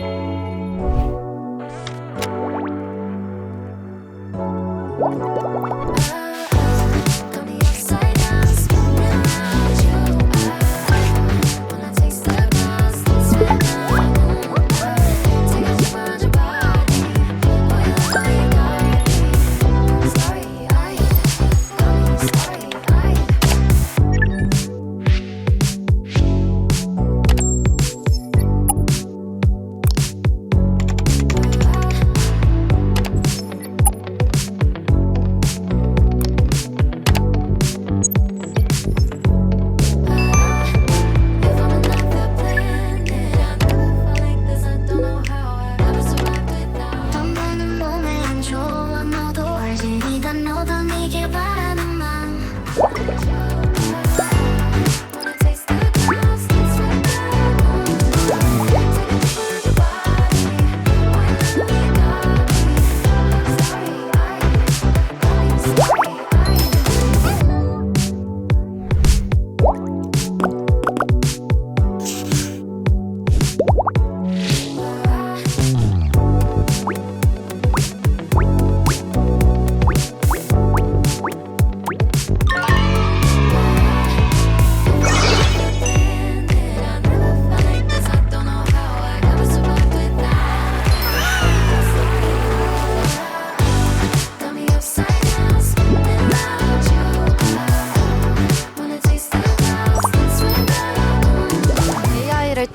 I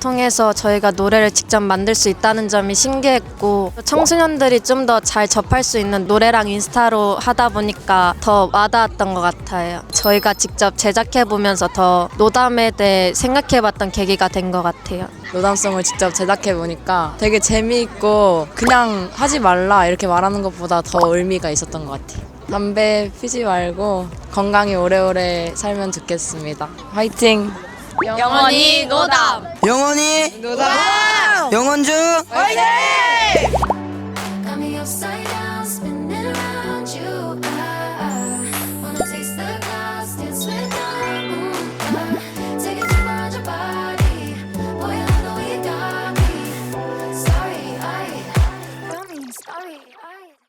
통해서 저희가 노래를 직접 만들 수 있다는 점이 신기했고 청소년들이 좀 더 잘 접할 수 있는 노래랑 인스타로 하다 보니까 더 와닿았던 것 같아요. 저희가 직접 제작해 보면서 더 노담에 대해 생각해 봤던 계기가 된 것 같아요. 노담송을 직접 제작해 보니까 되게 재미있고 그냥 하지 말라 이렇게 말하는 것보다 더 의미가 있었던 것 같아요. 담배 피지 말고 건강히 오래오래 살면 좋겠습니다. 화이팅! 영원히 노담. 영원히 노담. 영원주 화이팅!